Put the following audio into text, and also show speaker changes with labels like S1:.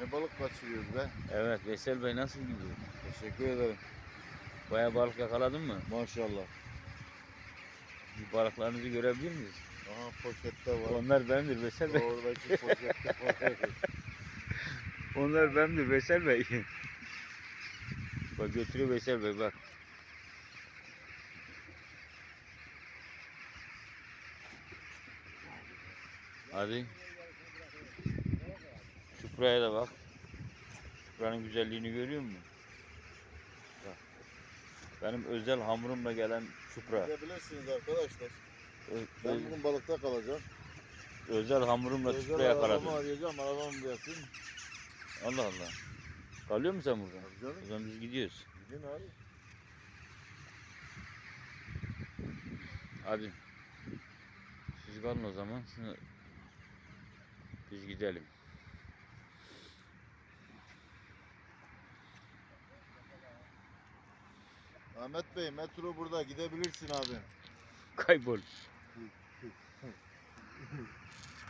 S1: Ne balık kaçırıyoruz be.
S2: Evet Veysel Bey nasıl gidiyor?
S1: Teşekkür ederim.
S2: Baya balık yakaladın mı?
S1: Maşallah.
S2: Bir balıklarınızı görebilir miyiz?
S1: Aha poşette var.
S2: Onlar benimdir Veysel Bey.
S1: Oradaki poşette var.
S2: Onlar benimdir Veysel Bey. bak götürüyor Veysel Bey bak. Hadi. Şupra'ya da bak. Şupra'nın güzelliğini görüyor musun? Bak. Benim özel hamurumla gelen Şupra.
S1: Gidebilirsiniz arkadaşlar.
S2: Ö-
S1: Ben bugün balıkta kalacağım.
S2: özel hamurumla
S1: Özel
S2: Şupra yakaladım.
S1: arabamı arayacağım. Arabam gelsin.
S2: Allah Allah. Kalıyor musun sen burada?
S1: Canım.
S2: O zaman biz gidiyoruz.
S1: Gidin abi.
S2: Hadi. Siz kalın o zaman. Biz gidelim.
S1: Ahmet Bey metro burada gidebilirsin abi.
S2: Kaybol.